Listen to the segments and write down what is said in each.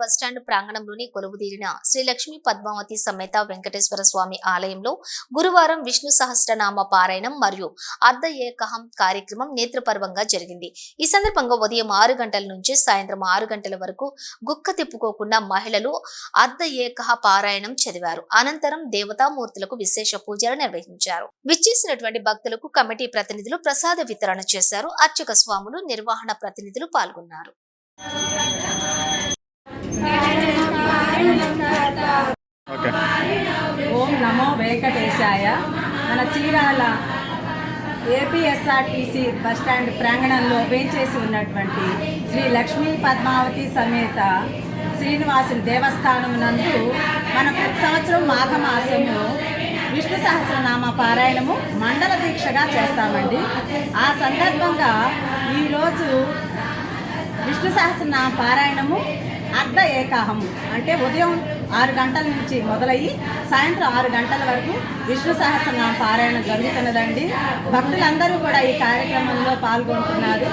Bus stand ప్రాంగణంలోని కొలువుదీరిన శ్రీ లక్ష్మీ పద్మావతి సమేత వెంకటేశ్వర స్వామి ఆలయంలో గురువారం విష్ణు సహస్రనామ పారాయణం మరియు అర్ధ ఏకహం కార్యక్రమం నేత్రపర్వంగా జరిగింది. ఈ సందర్భంగా ఉదయం ఆరు గంటల నుంచి సాయంత్రం ఆరు గంటల వరకు గుక్క తిప్పుకోకుండా మహిళలు అర్ధ ఏకహ పారాయణం చదివారు. అనంతరం దేవతామూర్తులకు విశేష పూజలు నిర్వహించారు. విచ్చేసినటువంటి భక్తులకు కమిటీ ప్రతినిధులు ప్రసాద వితరణ చేశారు. అర్చక స్వాములు నిర్వహణ ప్రతినిధులు పాల్గొన్నారు. నమో వెంకటేశాయ. మన చీరాల ఏపీఎస్ఆర్టీసీ బస్టాండ్ ప్రాంగణంలో వేంచేసి ఉన్నటువంటి శ్రీ లక్ష్మీ పద్మావతి సమేత శ్రీనివాసుని దేవస్థానం నందు మన ప్రతి సంవత్సరం మాఘమాసంలో విష్ణు సహస్రనామ పారాయణము మండల దీక్షగా చేస్తామండి. ఆ సందర్భంగా ఈరోజు విష్ణు సహస్రన పారాయణము అర్ధ ఏకాహము. అంటే ఉదయం ఆరు గంటల నుంచి మొదలయ్యి సాయంత్రం ఆరు గంటల వరకు విష్ణు సహస్రనామ పారాయణం జరుగుతున్నదండి. భక్తులందరూ కూడా ఈ కార్యక్రమంలో పాల్గొంటున్నారు.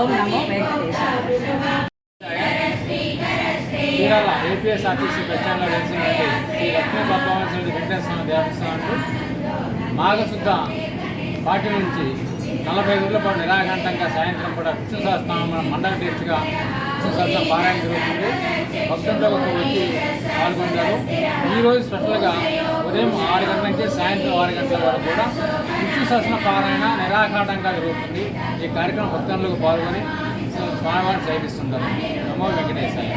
ఓం నమో వెంకటేశ్వర చీరాల ఏపీఎస్ఆర్టీసీ బస్ వెలిసినటువంటి శ్రీ లక్ష్మీ పద్మావతి వెంకటేశ్వర దేవస్థానంలో మాఘశుద్ధ పాటి నుంచి నలభై రోజుల పాటు నిరాఘంటంగా సాయంత్రం కూడా విష్ణు సహస్రనామ మండల తీర్చిగా విష్ణు సహస్రం పారాయణ జరుగుతుంది. భక్తుల్లో వచ్చి పాల్గొంటారు. ఈరోజు స్పెషల్గా ఉదయం ఆరు గంటల నుంచి సాయంత్రం ఆరు గంటల వరకు కూడా విష్ణు పారాయణ నిరాఘాటంగా జరుగుతుంది. ఈ కార్యక్రమం భక్తులకు పాల్గొని స్వామివారిని సేవిస్తుంటారు. నమో వెంకటేశ్వర